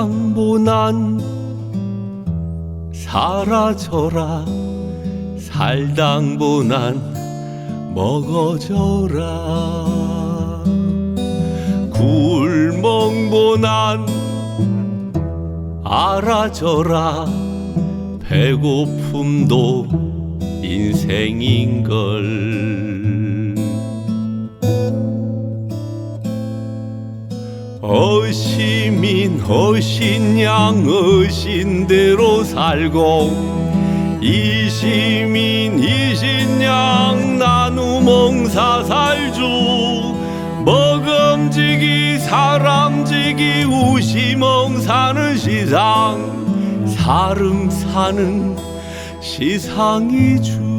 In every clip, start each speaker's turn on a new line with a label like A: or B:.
A: 먹당보난 사라져라. 살당보 난 먹어져라. 굴멍보 난 알아져라. 배고픔도 인생인걸 어시민 어신양 어신대로 살고 이시민 이신양 나누몽사 살주. 먹음지기 사람지기 우시멍 사는 시상 사름 사는 시상이 주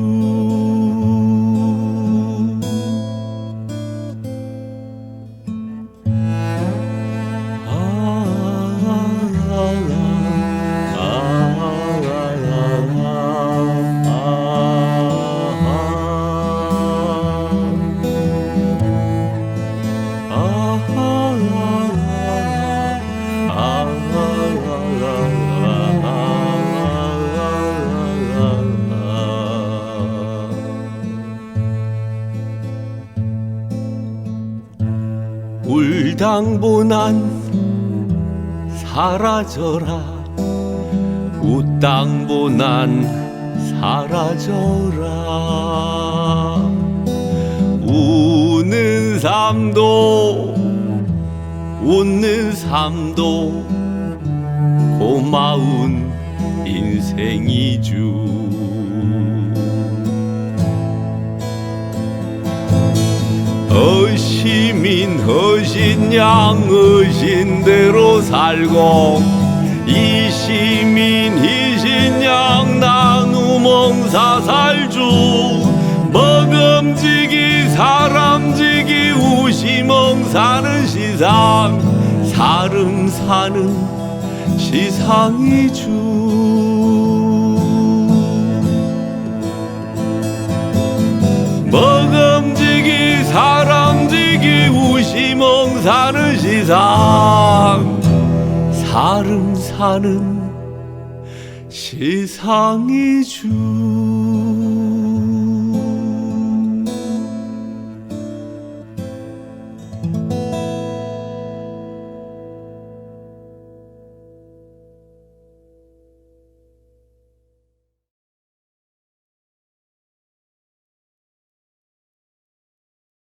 A: 울당보난 사라져라. 웃당보난 사라져라. 우는 삶도 웃는 삶도 고마운 인생이주 어시민 허신양 어신대로 살고 이 시민 이신양 나누멍사 살주 먹음지기 사람지기 우시멍 사는 시상 사름 사는 시상이주 사는 시상 사름 사는 시상이 주